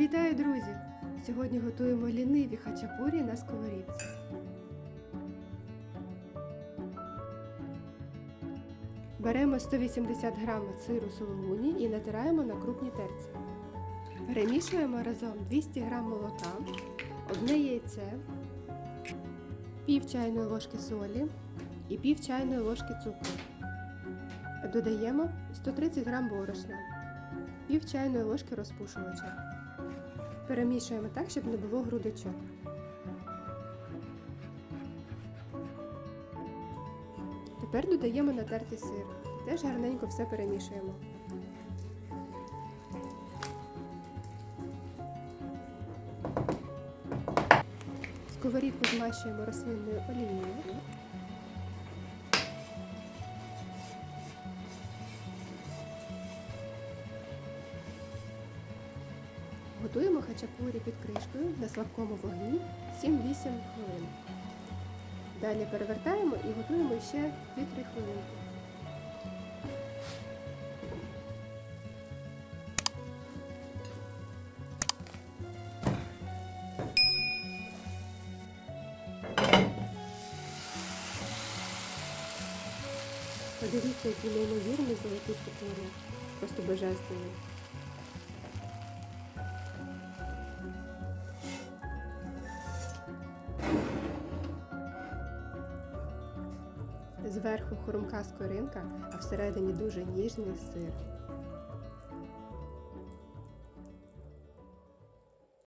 Вітаю, друзі! Сьогодні готуємо ліниві хачапурі на сковорідці. Беремо 180 г сиру сулугуні і натираємо на крупній терці. Перемішуємо разом 200 г молока, одне яйце, пів чайної ложки солі і пів чайної ложки цукру. Додаємо 130 г борошна, пів чайної ложки розпушувача. Перемішуємо так, щоб не було грудочок. Тепер додаємо натертий сир. Теж гарненько все перемішуємо. Сковорідку змащуємо рослинною олією. Готуємо хачапурі під кришкою на слабкому вогні 7-8 хвилин. Далі перевертаємо і готуємо ще 2-3 хвилинки. Подивіться, який неймовірний золотий купюри. Просто божественний. Зверху хрумка скоринка, а всередині дуже ніжний сир.